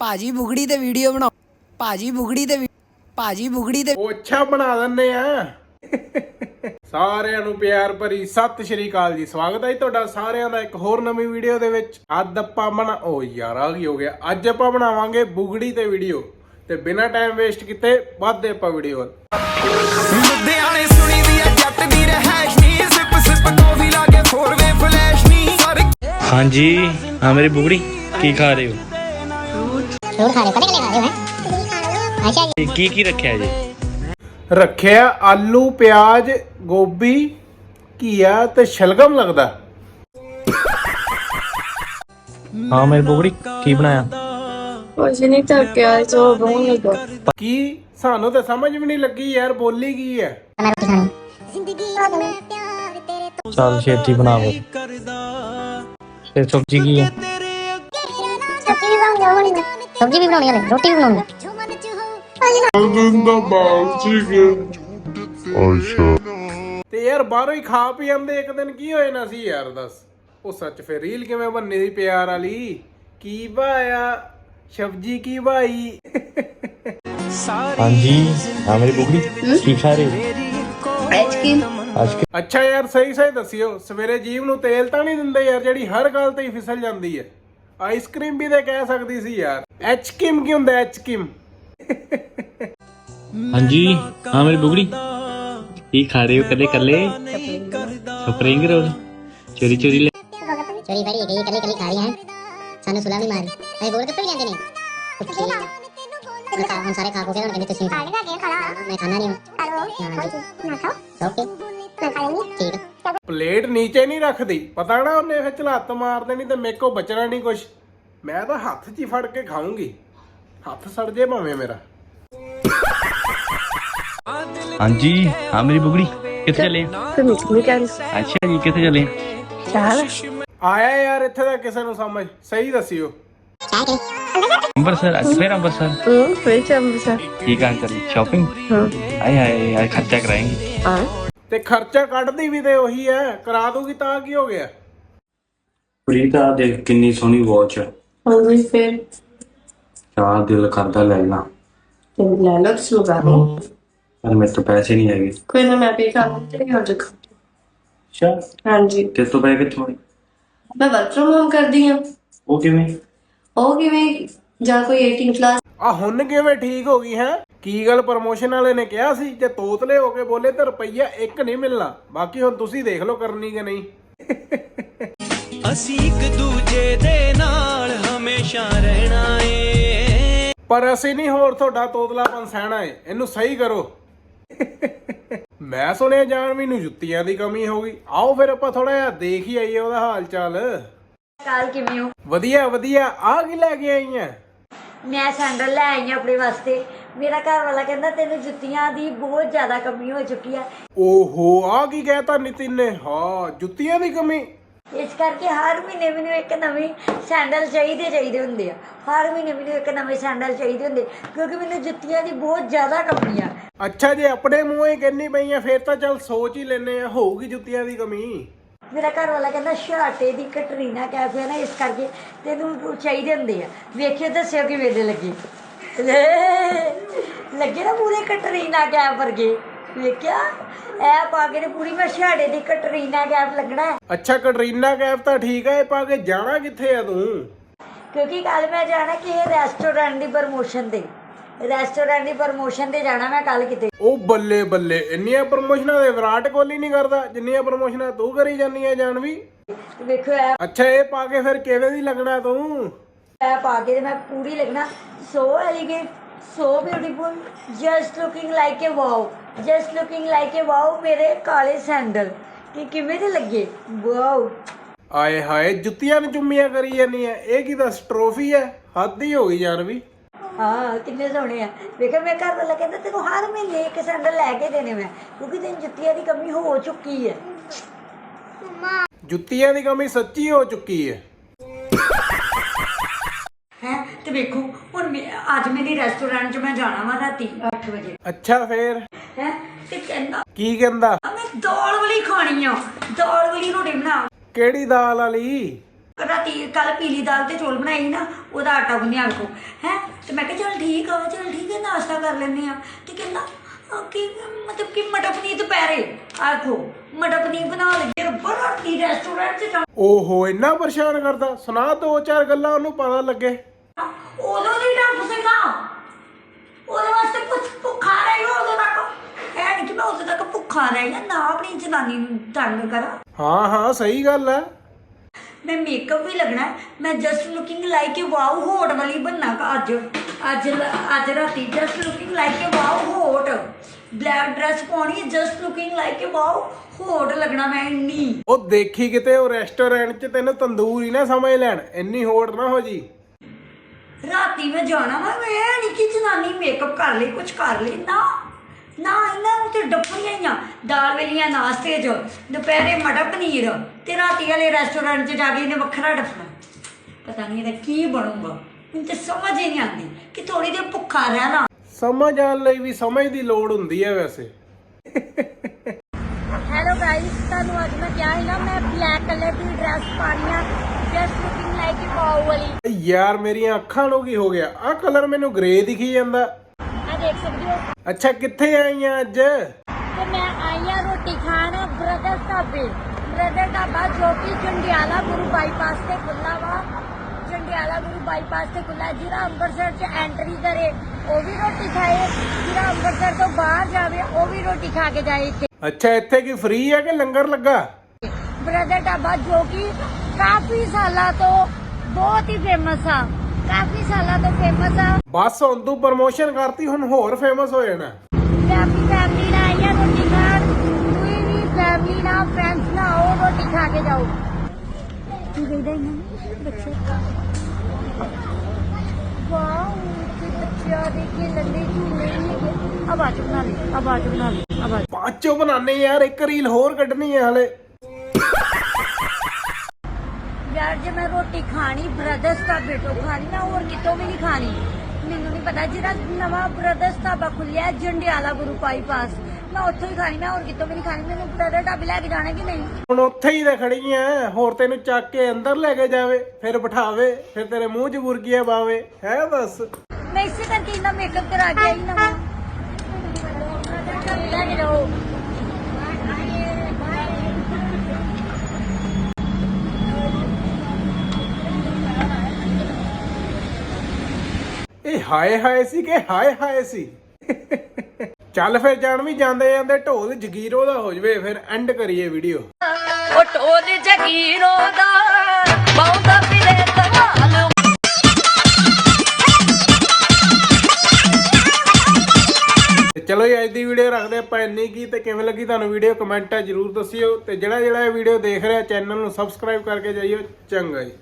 ਭਾਜੀ ਬੁਗੜੀ ਤੇ ਵੀਡੀਓ ਬਣਾਓ। ਭਾਜੀ ਬੁਗੜੀ ਤੇ ਭਾਜੀ ਬੁਗੜੀ ਤੇ ਉਹ ਬਣਾ ਦਿੰਦੇ ਆ। ਸਾਰਿਆਂ ਨੂੰ ਪਿਆਰ ਭਰੀ ਸਤਿ ਸ਼੍ਰੀ ਅਕਾਲ ਜੀ। ਸਵਾਗਤ ਹੈ ਤੁਹਾਡਾ ਸਾਰਿਆਂ ਦਾ ਇੱਕ ਹੋਰ ਨਵੀਂ ਵੀਡੀਓ ਦੇ ਵਿੱਚ। ਅੱਜ ਆਪਾਂ ਬਣਾ ਉਹ ਯਾਰ ਆ ਕੀ ਹੋ ਗਿਆ? ਅੱਜ ਆਪਾਂ ਬਣਾਵਾਂਗੇ ਬੁਗੜੀ ਤੇ ਵੀਡੀਓ ਤੇ ਬਿਨਾਂ ਟਾਈਮ ਵੇਸਟ ਕੀਤੇ ਵੱਧਦੇ ਆਪਾਂ ਵੀਡੀਓ ਵੱਲ। ਸੁਣੀ ਹਾਂਜੀ ਆ ਮੇਰੀ ਬੁਗੜੀ ਕੀ ਖਾ ਰਹੇ ਹੋ? ਜ਼ਰੂਰ ਰੱਖਿਆ ਆਲੂ ਪਿਆਜ਼ ਗੋਭੀ ਘੀਆ ਤੇ ਸ਼ਲਗਮ ਲੱਗਦਾ। ਹਾਂ ਮੇਰੇ ਬੋਗੜੀ ਕੀ ਬਣਾਇਆ? ਕੁਝ ਨਹੀਂ ਥੱਕਿਆ ਜੋ ਬਹੁਤ ਲੱਗਾ। ਕੀ? ਸਾਨੂੰ ਤਾਂ ਸਮਝ ਵੀ ਨਹੀਂ ਲੱਗੀ ਯਾਰ ਬੋਲੀ ਕੀ ਹੈ? ਮੈਂ ਛੇਤੀ ਬਣਾਵੋ। ਫਿਰ ਸਬਜ਼ੀ ਕੀ ਹੈ? ਸੱਚੀ ਵੀ ਬਣਾਉਂਦਾ ਹੋਣੀ ਮੈਂ ਸਬਜ਼ੀ ਵੀ ਬਣਾਉਣੀ ਹਲੇ ਰੋਟੀ ਬਣਾਉਣੀ ਅੱਛਾ ਤੇ ਯਾਰ ਬਾਹਰੋਂ ਹੀ ਖਾ ਪੀ ਜਾਂਦੇ ਇੱਕ ਦਿਨ ਕੀ ਹੋਏ ਨਾ ਸੀ ਯਾਰ ਦੱਸ। ਉਹ ਸੱਚ ਫੇ ਰੀਲ ਕਿਵੇਂ ਬੰਨੇ ਦੀ ਪਿਆਰ ਵਾਲੀ? ਕੀ ਭਾਇਆ ਸਬਜੀ ਕੀ ਭਾਈ ਹਾਂਜੀ ਆ ਮੇਰੀ ਬੁਗੜੀ ਕੀ ਖਾ ਰਹੇ ਐਚਕਿਨ ਅੱਜ ਅੱਛਾ ਯਾਰ ਸਹੀ ਸਹੀ ਦੱਸਿਓ। ਸਵੇਰੇ ਜੀਵ ਨੂੰ ਤੇਲ ਤਾਂ ਨਹੀਂ ਦਿੰਦੇ ਯਾਰ ਜਿਹੜੀ ਹਰ ਗੱਲ ਤੇ ਹੀ ਫਿਸਲ ਜਾਂਦੀ ਹੈ। ਆਈਸਕ੍ਰੀਮ ਵੀ ਤੇ ਕਹਿ ਸਕਦੀ ਸੀ ਯਾਰ। ਐਚ ਕਿਮ ਕੀ ਹੁੰਦਾ ਐਚ ਕਿਮ ਹਾਂਜੀ ਹਾਂ ਮੇਰੀ ਬੁਗੜੀ। ਕੀ ਖਾ ਰਹੇ ਹੋ ਕੱਲੇ ਕੱਲੇ ਸਪਰਿੰਗ ਰੋਲ ਚੋਰੀ ਚੋਰੀ ਲੈ ਚੋਰੀ ਬੜੀ ਗਈ ਕੱਲੇ ਕੱਲੇ ਖਾ ਰਹੀ ਹੈ। ਸਾਨੂੰ ਸੁਲਾ ਨਹੀਂ ਮਾਰੀ ਐ ਗੋਲ ਗੱਪੇ ਲੈਂਦੇ ਨੇ? ਮੈਂ ਤਾਂ ਹੁਣ ਸਾਰੇ ਖਾ ਖੋ ਕੇ ਹੁਣ ਕਹਿੰਦੇ ਤੁਸੀਂ। ਖਾ ਮੈਂ ਖਾਣਾ ਨਹੀਂ ਹਲੋ। ਨਾ ਖਾਓ। ਓਕੇ ਮੈਂ ਖਾ ਲੈਂਗੀ ਠੀਕ ਪਲੇਟ ਨੀਚੇ ਨਹੀਂ ਰੱਖਦੀ। ਪਤਾ ਨਾ ਉਹਨੇ ਇਹ ਝਲਾਤ ਮਾਰ ਦੇਣੀ ਤੇ ਮੇਰੇ ਕੋ ਬਚਣਾ ਨਹੀਂ ਕੁਛ। ਮੈਂ ਤਾਂ ਹੱਥ 'ਚ ਹੀ ਫੜ ਕੇ ਖਾਉਂਗੀ ਹੱਥ ਸੜ ਜੇ ਭਾਵੇਂ ਮੇਰਾ। ਹਾਂਜੀ ਹਾਂ ਮੇਰੀ ਬੁਗੜੀ ਕਿੱਥੇ ਚੱਲੇ? ਤੇ ਨਿਕਲੀ ਕਹਿ ਅੱਛਾ ਜੀ ਕਿੱਥੇ ਚੱਲੇ? ਚਾਹ ਆਇਆ ਯਾਰ ਇੱਥੇ ਦਾ ਕਿਸੇ ਨੂੰ ਸਮਝ। ਸਹੀ ਦੱਸਿਓ। ਅੰਮ੍ਰਿਤਸਰ ਅੱਜ ਫੇਰ ਅੰਮ੍ਰਿਤਸਰ? ਹੂੰ ਫੇਰ ਚੰਬਸਾ ਠੀਕ ਆ ਅੰਕਲ ਸ਼ਾਪਿੰਗ ਹਾਂ। ਆਏ ਆਏ ਆਏ ਖਰਚਾ ਕਰਾਏਂਗੇ। ਹਾਂ। ਤੇ ਖਰਚਾ ਕੱਢਦੀ ਵੀ ਤੇ ਉਹੀ ਹੈ ਕਰਾ ਦੂਗੀ ਤਾਂ ਕੀ ਹੋ ਗਿਆ? ਪ੍ਰੀਤਾ ਦੇਖ ਕਿੰਨੀ ਸੋਹਣੀ ਵਾਚ ਹੈ ਹਾਂਜੀ ਫਿਰ? ਚਾਹ ਦਿਲ ਕਰਦਾ ਲੈ ਲਾਂ। ਤੇ ਲੈ ਲਓ ਤੁਸੀਂ ਲਗਾ ਲਓ। ਪਰ ਮੇਰੇ ਤੋਂ ਪੈਸੇ ਨਹੀਂ ਹੈਗੇ। ਕੋਈ ਨਾ ਮੈਂ ਪੇ ਕਰ ਲੂੰਗੀ ਹੋ ਜਾਏਗਾ ਅੱਛਾ। ਹਾਂਜੀ। ਤੇ ਤੋਂ ਪੈਸੇ ਕਿੱਥੋਂ ਆਏ ਮੈਂ ਵਰਕ ਫਰਮ ਹੋਮ ਕਰਦੀ ਹਾਂ। ਉਹ ਕਿਵੇਂ? ਉਹ ਕਿਵੇਂ? ਜਾਂ ਕੋਈ 18 ਪਲੱਸ ਆ ਹੁਣ ਕਿਵੇਂ ਠੀਕ ਹੋ ਗਈ ਹੈ? ਕੀ ਗੱਲ ਪ੍ਰਮੋਸ਼ਨ ਵਾਲੇ ਨੇ ਕਿਹਾ ਸੀ? ਜੇ ਤੋਤਲੇ ਹੋ ਕੇ ਬੋਲੇ ਤਾਂ ਰੁਪਈਆ ਇੱਕ ਨਹੀਂ ਮਿਲਣਾ। ਬਾਕੀ ਹੁਣ ਤੁਸੀਂ ਦੇਖ ਲਓ ਕਰਨੀ ਕਿ ਨਹੀਂ। ਅਸੀਂ ਇੱਕ ਦੂਜੇ ਦੇ ਨਾਲ ਹਮੇਸ਼ਾ ਰਹਿਣਾ ਏ। ਪਰ ਅਸੀਂ ਨਹੀਂ ਹੋਰ ਤੁਹਾਡਾ ਤੋਤਲਾਪਨ ਸਹਿਣਾ ਏ। ਇਹਨੂੰ ਸਹੀ ਕਰੋ। ਮੈਂ ਸੁਣਿਆ ਜਾਨਵੀ ਨੂੰ ਜੁੱਤੀਆਂ ਦੀ ਕਮੀ ਹੋ ਗਈ। ਆਓ ਫਿਰ ਆਪਾਂ ਥੋੜਾ ਜਿਹਾ ਦੇਖ ਹੀ ਆਈਏ ਉਹਦਾ ਹਾਲ ਚਾਲ। ਕਾਲ ਕਿਵੇਂ ਹੋ? ਵਧੀਆ ਵਧੀਆ। ਆ ਕੀ ਲੈ ਕੇ ਆਈ ਆ ਮੈਂ ਸੈਂਡਲ ਲੈ ਆਈ ਹਾਂ ਆਪਣੇ ਵਾਸਤੇ। ਮੇਰਾ ਘਰ ਵਾਲਾ ਕਹਿੰਦਾ ਤੈਨੂੰ ਜੁੱਤੀਆਂ ਦੀ ਬਹੁਤ ਜ਼ਿਆਦਾ ਕਮੀ ਹੋ ਚੁੱਕੀ ਹੈ ਓਹੋ ਆ ਕੀ ਕਹਿਤਾ ਨਿਤਿਨ ਨੇ? ਹਾਂ ਜੁੱਤੀਆਂ ਦੀ ਕਮੀ? ਇਸ ਕਰਕੇ ਹਰ ਮਹੀਨੇ ਮੈਨੂੰ ਇੱਕ ਨਵੀਂ ਸੈਂਡਲ ਚਾਹੀਦੇ ਚਾਹੀਦੇ ਹੁੰਦੇ ਆ। ਹਰ ਮਹੀਨੇ ਮੈਨੂੰ ਇੱਕ ਨਵੇਂ ਸੈਂਡਲ ਚਾਹੀਦੇ ਹੁੰਦੇ ਕਿਉਂਕਿ ਮੈਨੂੰ ਜੁੱਤੀਆਂ ਦੀ ਬਹੁਤ ਜ਼ਿਆਦਾ ਕਮੀ ਆ। ਅੱਛਾ ਜੇ ਆਪਣੇ ਮੂੰਹੋਂ ਹੀ ਪਈ ਆ ਫੇਰ ਤਾਂ ਚੱਲ ਸੋਚ ਹੀ ਲੈਨੇ ਆ ਹੋਊਗੀ ਜੁੱਤੀਆਂ ਦੀ ਕਮੀ? ਮੇਰਾ ਘਰ ਵਾਲਾ ਕਹਿੰਦਾ ਸ਼ਾਟੇ ਦੀ ਕਟਰੀਨਾ ਕੈਫੇ ਨਾ ਇਸ ਕਰਕੇ ਤੈਨੂੰ ਚਾਹੀਦੇ ਹੁੰਦੇ ਆ। ਵੇਖਿਓ ਦੱਸਿਓ ਕਿਵੇਂ ਦੇ ਲੱਗੇ। ਲੱਗੇ ਨਾ ਪੂਰੇ ਕਟਰੀਨਾ ਕੈਫ ਵਰਗੇ। ਵੇਖਿਆ? ਐ ਪਾ ਕੇ ਨੇ ਪੂਰੀ ਮੈਂ ਸ਼ਾਟੇ ਦੀ ਕਟਰੀਨਾ ਕੈਫ ਲੱਗਣਾ ਹੈ। ਅੱਛਾ ਕਟਰੀਨਾ ਕੈਫ ਤਾਂ ਠੀਕ ਆ ਇਹ ਪਾ ਕੇ ਜਾਣਾ ਕਿੱਥੇ ਆ ਤੂੰ? ਕਿਉਂਕਿ ਕੱਲ ਮੈਂ ਜਾਣਾ ਕਿ ਰੈਸਟੋਰੈਂਟ ਦੀ ਪ੍ਰਮੋਸ਼ਨ ਤੇ। ਰੈਸਟੋਰੈਂਟ ਦੀ ਪ੍ਰਮੋਸ਼ਨ ਤੇ ਜਾਣਾ ਮੈਂ ਕੱਲ ਕਿਤੇ। ਉਹ ਬੱਲੇ ਬੱਲੇ ਇੰਨੀਆਂ ਪ੍ਰਮੋਸ਼ਨਾਂ ਦੇ ਵਿਰਾਟ ਕੋਹਲੀ ਨਹੀਂ ਕਰਦਾ ਜਿੰਨੀਆਂ ਪ੍ਰਮੋਸ਼ਨਾਂ ਤੂੰ ਕਰੀ ਜਾਂਦੀ ਆ ਜਾਨਵੀ। ਤੇ ਵੇਖੋ ਐ ਅੱਛਾ ਇਹ ਪਾ ਕੇ ਫਿਰ ਕਿਵੇਂ ਦੀ ਲੱਗਣਾ ਤੂੰ? ਐ ਪਾ ਕੇ ਤੇ ਮੈਂ ਪੂਰੀ ਲੱਗਣਾ। So elegant so beautiful just looking like a wow just looking like a wow ਮੇਰੇ ਕਾਲੇ ਸੈਂਡਲ ਕਿ ਕਿਵੇਂ ਦੇ ਲੱਗੇ? ਵਾਓ ਆਏ ਹਾਏ ਜੁੱਤੀਆਂ ਨੂੰ ਚੁੰਮੀਆਂ ਕਰੀ ਜਾਂਦੀਆਂ ਇਹ ਕੀ ਦੱਸ ਟਰੋਫੀ ਹੈ ਹੱਦ ਹੀ ਹੋ ਗਈ ਜਾਨਵੀ ਹਾਂ ਕਿੰਨੇ ਸੋਹਣੇ ਆ। ਵੇਖੋ ਮੈਂ ਘਰ ਵਾਲਾ ਕਹਿੰਦਾ ਤੈਨੂੰ ਹਰ ਮਹੀਨੇ ਇੱਕ ਸੈਂਡਲ ਲੈ ਕੇ ਦੇਣੇ ਮੈਂ ਕਿਉਂਕਿ ਤੈਨੂੰ ਜੁੱਤੀਆਂ ਦੀ ਕਮੀ ਹੋ ਚੁੱਕੀ ਹੈ। ਜੁੱਤੀਆਂ ਦੀ ਕਮੀ ਸੱਚੀ ਹੋ ਚੁੱਕੀ ਹੈ। ਤੇ ਵੇਖੋ ਹੁਣ ਮੈਂ ਅੱਜ ਮੇਰੀ ਰੈਸਟੋਰੈਂਟ 'ਚ ਮੈਂ ਜਾਣਾ ਵਾ ਰਾਤੀ 8 ਵਜੇ। ਅੱਛਾ ਫੇਰ? ਹੈ? ਤੇ ਕਹਿੰਦਾ ਕੀ ਕਹਿੰਦਾ? ਮੈਂ ਦਾਲ ਵਾਲੀ ਖਾਣੀ ਆ। ਦਾਲ ਵਾਲੀ ਰੋਟੀ ਬਣਾ। ਕਿਹੜੀ ਦਾਲ ਵਾਲੀ? ਰਾਤੀ ਕੱਲ ਪੀਲੀ ਦਾਲ ਤੇ ਚੌਲ ਬਣਾਈ ਨਾ ਉਹਦਾ ਆਟਾ ਗੁੰਨਿਆ ਕੋ ਹੈ? ਤੇ ਮੈਂ ਕਿਹਾ ਚਲ ਠੀਕ ਆ ਚਲ ਠੀਕ ਹੈ ਨਾਸ਼ਤਾ ਕਰ ਲੈਂਦੇ ਆ। ਤੇ ਕਹਿੰਦਾ ਅਹ, ਕਿ ਮਤਲਬ ਕਿ ਮਟਰ ਪਨੀਰ ਦੁਪਹਿਰੇ? ਆਖੋ ਮਟਰ ਪਨੀਰ ਬਣਾ ਲਈਏ ਰੱਬਾ ਰਾਤੀ ਰੈਸਟੋਰੈਂਟ 'ਚ ਜਾ ਓਹੋ ਇੰਨਾ ਪਰੇਸ਼ਾਨ ਕਰਦਾ। ਸੁਣਾ ਦੋ ਚਾਰ ਗੱਲਾਂ ਉਹਨੂੰ ਪਤਾ ਲੱਗੇ। ਉਦੋਂ ਦੀ ਡੱਬ ਸਿੰਘਾ ਉਹਦੇ ਵਾਸਤੇ ਕੁਝ ਭੁੱਖਾ ਰਹੀ ਉਦੋਂ ਤੱਕ। ਇਹ ਨਹੀਂ ਕਿ ਮੈਂ ਉਦੋਂ ਤੱਕ ਭੁੱਖਾ ਰਹੀ ਹਾਂ ਨਾ ਆਪਣੀ ਜਨਾਨੀ ਨੂੰ ਤੰਗ ਕਰਾਂ। ਹਾਂ ਹਾਂ ਸਹੀ ਗੱਲ ਹੈ ਮੈਂ ਮੇਕਅਪ ਵੀ ਲੱਗਣਾ ਹੈ। ਮੈਂ just looking like a wow hot ਵਾਲੀ ਬੰਨਾ ਕਾ ਅੱਜ। ਅੱਜ ਲ- ਅੱਜ ਰਾਤੀ just looking like a wow hot. Black dress ਪਾਉਣੀ ਹੈ just looking like a wow hot ਲੱਗਣਾ ਮੈਂ ਇੰਨੀ। ਉਹ ਦੇਖੀ ਕਿਤੇ ਉਹ ਰੈਸਟੋਰੈਂਟ 'ਚ ਤੈਨੂੰ ਤੰਦੂਰ ਹੀ ਨਾ ਸਮਝ ਲੈਣ। ਇੰਨੀ ਹੋੜ ਨਾ ਹੋ ਜੀ। ਰਾਤੀ ਮੈਂ ਜਾਣਾ ਵਾ ਮੈਂ ਨਹੀਂ ਕਿ ਜਨਾਨੀ ਮੇਕਅਪ ਕਰ ਲਈ ਕੁਝ ਕਰ ਲਈ। ਨਾ ਨਾ ਇਹਨਾਂ ਨੂੰ ਤੇ ਡੱਫੀਆਂ ਹੀ ਆ। ਦਾਲ ਵੇਲੀਆਂ ਨਾਸਤੇ 'ਚ ਦੁਪਹਿਰੇ ਮਟਰ ਪਨੀਰ ਤੇ ਰਾਤੀ ਵਾਲੇ ਰੈਸਟੋਰੈਂਟ 'ਚ ਜਾ ਕੇ ਇਹਨੇ ਵੱਖਰਾ ਡੱਫਣਾ ਪਤਾ ਨਹੀਂ ਇਹਦਾ ਕੀ ਬਣੂਗਾ। ਮੈਨੂੰ ਤੇ ਸਮਝ ਹੀ ਨਹੀਂ ਆਉਂਦੀ ਕਿ ਥੋੜੀ ਦੇਰ ਭੁੱਖਾ ਰਹਿਣਾ। ਸਮਝ ਆਉਣ ਲਈ ਵੀ ਸਮਝ ਦੀ ਲੋੜ ਹੁੰਦੀ ਹੈ ਵੈਸੇ। ਹੈਲੋ ਗਾਇਸ ਤੁਹਾਨੂੰ ਅੱਜ ਮੈਂ ਕਿਹਾ ਸੀ ਨਾ ਮੈਂ ਬਲੈਕ ਕਲਰ ਦੀ ਡਰੈਸ ਪਾਣੀ ਆ। ਜਸਟ ਲੁਕਿੰਗ ਏ ਵਾਓ ਵਾਲੀ। ਯਾਰ ਮੇਰੀਆਂ ਅੱਖਾਂ ਨੂੰ ਕੀ ਹੋ ਗਿਆ? ਆਹ ਕਲਰ ਮੈਨੂੰ ਗ੍ਰੇ ਦਿਖੀ ਜਾਂਦਾ। ਆ ਦੇਖ ਸਕਦੇ ਹੋ। ਅੱਛਾ ਕਿੱਥੇ ਆਈਆਂ ਅੱਜ? ਤੇ ਮੈਂ ਆਈ ਆ ਰੋਟੀ ਖਾਣ ਬ੍ਰਦਰ ਢਾਬੇ। ਬ੍ਰਦਰ ਢਾਬਾ ਜੋ ਕਿ ਜੰਡਿਆਲਾ ਗੁਰੂ ਬਾਈਪਾਸ ਤੇ ਖੁੱਲਾ ਵਾ। ਜੰਡਿਆਲਾ ਗੁਰੂ ਬਾਈਪਾਸ ਤੇ ਖੁੱਲਾ ਜਿਹੜਾ ਅੰਮ੍ਰਿਤਸਰ ਚ ਐਂਟਰੀ ਕਰੇ ਉਹ ਵੀ ਰੋਟੀ ਖਾਏ। ਜਿਹੜਾ ਅੰਮ੍ਰਿਤਸਰ ਤੋਂ ਬਾਹਰ ਜਾਵੇ ਉਹ ਵੀ ਰੋਟੀ ਖਾ ਕੇ ਜਾਏ ਇੱਥੇ। ਅੱਛਾ ਇੱਥੇ ਕੀ ਫ੍ਰੀ ਹੈ ਕਿ ਲੰਗਰ ਲੱਗਾ? ਬ੍ਰਦਰ ਢਾਬਾ ਜੋ ਕਿ ਕਾਫੀ ਸਾਲਾਂ ਤੋਂ ਬਹੁਤ ਹੀ ਫੇਮਸ ਆ। ਕਾਫੀ ਸਾਲਾਂ ਤੋਂ ਫੇਮਸ ਆ। ਬਸ ਹੁਣ ਤੂੰ ਪ੍ਰਮੋਸ਼ਨ ਕਰਤੀ ਹੁਣ ਹੋਰ ਫੇਮਸ ਹੋ ਜਾਣਾ। ਆਪਣੀ ਫੈਮਿਲੀ ਨਾਲ ਆਈ ਆ ਰੋਟੀ ਖਾਣ। ਤੁਸੀਂ ਵੀ ਫੈਮਿਲੀ ਨਾਲ ਫਰੈਂਡਸ ਨਾਲ ਆਓ ਰੋਟੀ ਖਾ ਕੇ ਜਾਓ। ਕੀ ਕਹਿੰਦੇ ਇਹਨਾਂ ਬੱਚੇ। ਵਾਓ ਤੇ ਬੱਚਿਆਂ ਦੇ ਕੀ ਲੰਡੇ ਝੂਲੇ ਹੈਗੇ। ਆਵਾਜ਼ ਬਣਾ ਲਈ ਆਵਾਜ਼ ਬਣਾ ਲਈ ਆਵਾਜ਼। ਬਾਅਦ ਚੋਂ ਬਣਾਣੇ ਯਾਰ ਇੱਕ ਰੀਲ ਹੋਰ ਕੱਢਣੀ ਹੈ ਹਲੇ। ਜੇ ਮੈਂ ਰੋਟੀ ਖਾਣੀ ਬ੍ਰਦਰਸ ਢਾਬੇ ਤੋਂ ਖਾਣੀ ਨਾ ਹੋਰ ਕਿਤੋਂ ਵੀ ਨਹੀਂ ਖਾਣੀ। ਮੈਨੂੰ ਨਹੀਂ ਪਤਾ ਜਿਹੜਾ ਨਵਾਂ ਬ੍ਰਦਰਸ ਢਾਬਾ ਖੁੱਲਿਆ ਜੰਡਿਆਲਾ ਗੁਰੂ ਬਾਈਪਾਸ ਮੈਂ ਉੱਥੋਂ ਹੀ ਖਾਣੀ ਮੈਂ ਹੋਰ ਕਿਤੋਂ ਵੀ ਨਹੀਂ ਖਾਣੀ। ਮੈਨੂੰ ਬ੍ਰਦਰ ਢਾਬੇ ਲੈ ਕੇ ਜਾਣਾ ਕਿ ਨਹੀਂ? ਹੁਣ ਉੱਥੇ ਹੀ ਤਾਂ ਖੜੀ ਐ ਹੋਰ ਤੈਨੂੰ ਚੱਕ ਕੇ ਅੰਦਰ ਲੈ ਕੇ ਜਾਵੇ ਫਿਰ ਬਿਠਾਵੇ ਫਿਰ ਤੇਰੇ ਮੂੰਹ 'ਚ ਬੁਰਕੀਆਂ ਪਾਵੇ। ਹੈ ਬਸ। ਮੈਂ ਇਸੇ ਕਰਕੇ ਇੰਨਾ ਮੇਕਅਪ ਕਰਾ ਕੇ ਆਈ ਨਵਾਂ। ਲੈ ਕੇ ਜਾਓ ਇਹ ਹਾਏ ਹਾਏ ਸੀ ਕਿ ਹਾਏ ਹਾਏ ਸੀ? ਚੱਲ ਫਿਰ ਜਾਣ ਵੀ ਜਾਂਦੇ ਜਾਂਦੇ ਢੋਲ ਜਗੀਰੋ ਦਾ ਹੋ ਜਵੇ ਫਿਰ ਐਂਡ ਕਰੀਏ ਵੀਡੀਓ ਉਹ ਟੋਲ ਜਗੀਰੋ ਦਾ ਬਹੁਤਾ ਫਿਰੇ ਤਵਾਲ ਤੇ ਚਲੋ ਜੀ ਅੱਜ ਦੀ ਵੀਡੀਓ ਰੱਖਦੇ ਆਪਾਂ ਇੰਨੀ ਕੀ ਤੇ ਕਿਵੇਂ ਲੱਗੀ ਤੁਹਾਨੂੰ ਵੀਡੀਓ ਕਮੈਂਟਾਂ ਜਰੂਰ ਦੱਸਿਓ ਤੇ ਜਿਹੜਾ ਜਿਹੜਾ ਇਹ ਵੀਡੀਓ ਦੇਖ ਰਿਹਾ ਚੈਨਲ ਨੂੰ ਸਬਸਕ੍ਰਾਈਬ ਕਰਕੇ ਜਾਈਓ। ਚੰਗਾ ਜੀ।